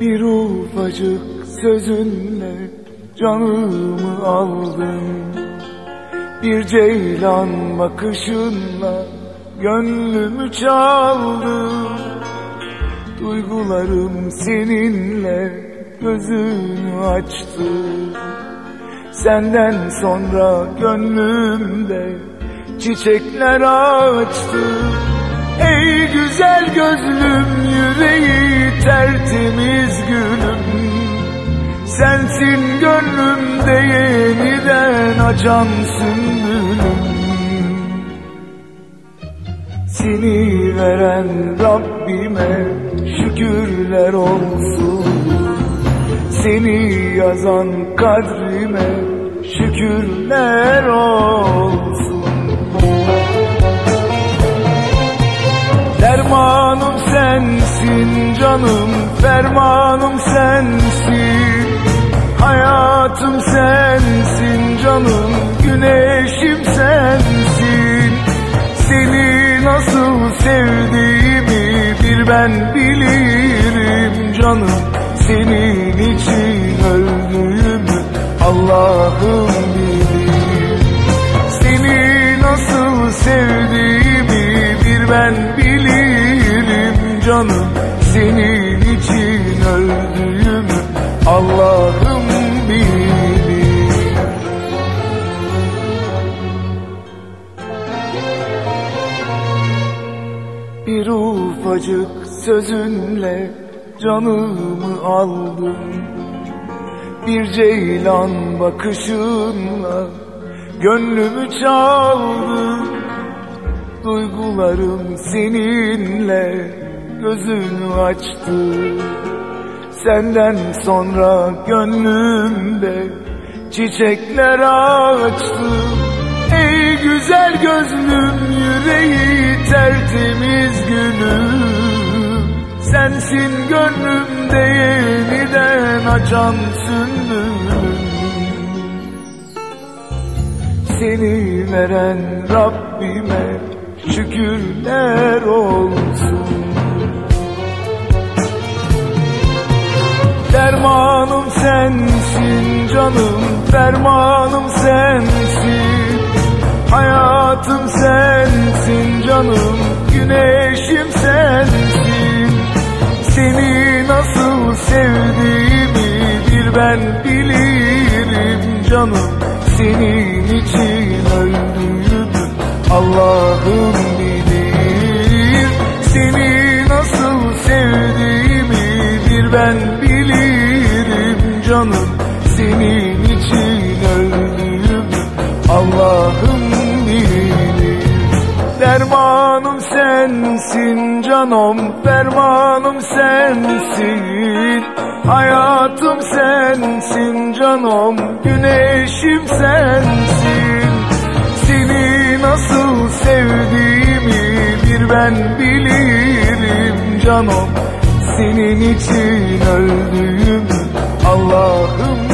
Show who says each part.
Speaker 1: ufacık sözünle canımı aldın Bir ceylan bakışınla gönlümü çaldın Duygularım seninle gözünü açtı. Senden sonra gönlümde çiçekler açtı. Ey güzel gözlüm yüreği tertemiz gülüm. Sensin gönlümde yeniden açan sümbülüm Seni veren Rabbime şükürler olsun. Seni yazan kadrime şükürler olsun sensin canım fermanım sensin. Hayatım sensin canım güneşim sensin. Seni nasıl sevdiğimi bir ben bilirim canım Bir ufacık sözünle canımı aldın Bir ceylan bakışınla gönlümü çaldın Duygularım seninle gözünü açtı. Senden sonra gönlümde çiçekler açtı. Ey güzel yüreği tertemiz gülüm Sensin gönlümde yeniden açan sümbülüm Seni veren Rabbime şükürler olsun. Dermanım sensin canım fermanım sensin. Hayatım sensin canım güneşim sensin. Seni nasıl sevdiğimi bir ben bilirim canım. Senin için öldüğümü Allah'ım bilir. Seni nasıl sevdiğimi bir ben bilirim canım. Senin Dermanım sensin canım Fermanım sensin. Hayatım sensin canım Güneşim sensin. Seni nasıl sevdiğimi bir ben bilirim. Canım Senin için öldüğümü Allah'ım